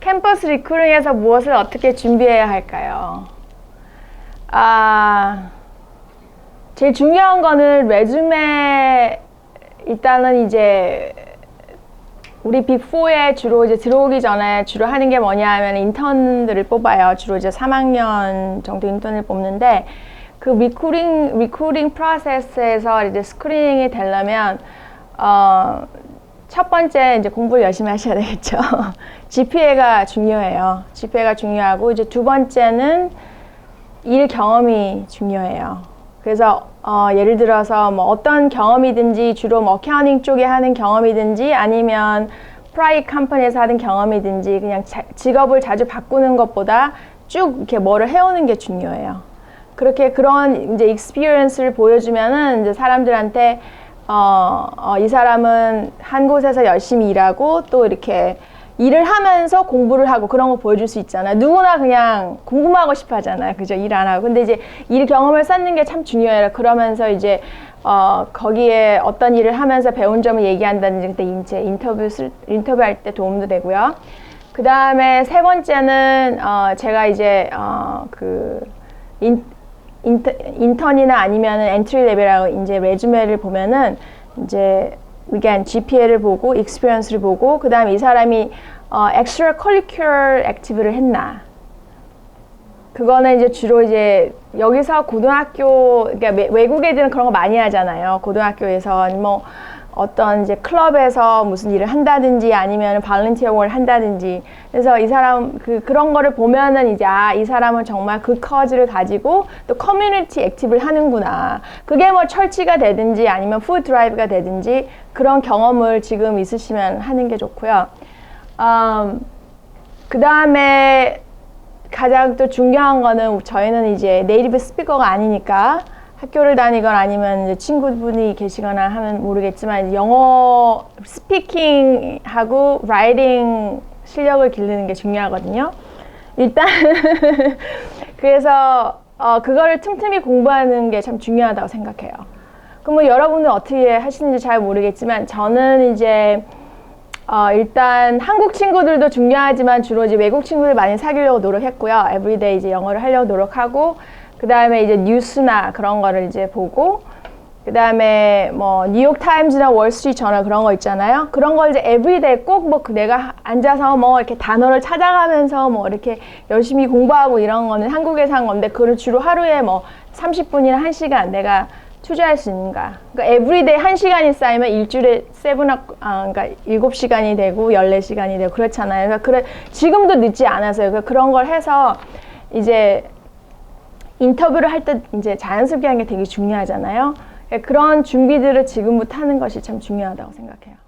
캠퍼스 리크루팅에서 무엇을 어떻게 준비해야 할까요? 아, 제일 중요한 거는 레주메 일단은 이제 우리 빅4에 주로 이제 들어오기 전에 주로 하는 게 뭐냐 하면 인턴들을 뽑아요. 주로 이제 3학년 정도 인턴을 뽑는데 그 리크루팅 리크루팅 프로세스에서 이제 스크리닝이 되려면 어, 첫 번째 이제 공부를 열심히 하셔야 되겠죠. GPA가 중요해요. GPA가 중요하고 이제 두 번째는 일 경험이 중요해요. 그래서 어, 예를 들어서 뭐 어떤 경험이든지 주로 뭐 어카운팅 쪽에 하는 경험이든지 아니면 프라이 컴퍼니에서 하는 경험이든지 그냥 자- 직업을 자주 바꾸는 것보다 쭉 이렇게 뭐를 해오는 게 중요해요. 그렇게 그런 이제 익스피리언스를 보여주면은 이제 사람들한테 어, 어, 이 사람은 한 곳에서 열심히 일하고 또 이렇게 일을 하면서 공부를 하고 그런 거 보여줄 수 있잖아요. 누구나 그냥 궁금하고 싶어 하잖아요. 그죠? 일 안 하고. 근데 이제 일 경험을 쌓는 게 참 중요해요. 그러면서 이제 어, 거기에 어떤 일을 하면서 배운 점을 얘기한다든지 그때 이제 인터뷰 쓸- 인터뷰할 때 도움도 되고요. 그 다음에 세 번째는 어, 제가 이제 어, 그 인, 인터, 인턴이나 아니면은 엔트리 레벨하고 이제 레주메를 보면은 이제 again GPA를 보고 experience를 보고 그다음에 이 사람이 어, extra curricular activity를 했나 그거는 이제 주로 이제 여기서 고등학교 그러니까 외- 외국 애들은 그런 거 많이 하잖아요. 고등학교에서 뭐 어떤 이제 클럽에서 무슨 일을 한다든지 아니면 발렌티어 월 한다든지 그래서 이 사람 그 그런 거를 보면은 이제 아 이 사람은 정말 그 커즈를 가지고 또 커뮤니티 액티브를 하는구나. 그게 뭐 철치가 되든지 아니면 푸드 드라이브가 되든지 그런 경험을 지금 있으시면 하는 게 좋고요. 음, 그 다음에 가장 또 중요한 거는 저희는 이제 네이티브 스피커가 아니니까 학교를 다니거나 아니면 이제 친구분이 계시거나 하면 모르겠지만 영어 스피킹하고 라이팅 실력을 기르는 게 중요하거든요. 일단 그래서 어, 그거를 틈틈이 공부하는 게 참 중요하다고 생각해요. 그럼 뭐 여러분은 어떻게 하시는지 잘 모르겠지만 저는 이제 어, 일단 한국 친구들도 중요하지만 주로 이제 외국 친구들 많이 사귀려고 노력했고요. 에브리데이 이제 영어를 하려고 노력하고 그 다음에 이제 뉴스나 그런 거를 이제 보고 그 다음에 뭐 뉴욕 타임즈나 월스트리트 저널 그런 거 있잖아요. 그런 걸 이제 에브리데이 꼭뭐 내가 앉아서 뭐 이렇게 단어를 찾아가면서 뭐 이렇게 열심히 공부하고 이런 거는 한국에서 한 건데 그걸 주로 하루에 뭐 30분이나 1시간 내가 투자할 수 있는가. 그러니까 에브리데이 1시간이 쌓이면 일주일에 세븐 아, 그러니까 7시간이 되고 14시간이 되고 그렇잖아요. 그러니까 그래 지금도 늦지 않아서요. 그러니까 그런 걸 해서 이제 인터뷰를 할 때 이제 자연스럽게 하는 게 되게 중요하잖아요. 그러니까 그런 준비들을 지금부터 하는 것이 참 중요하다고 생각해요.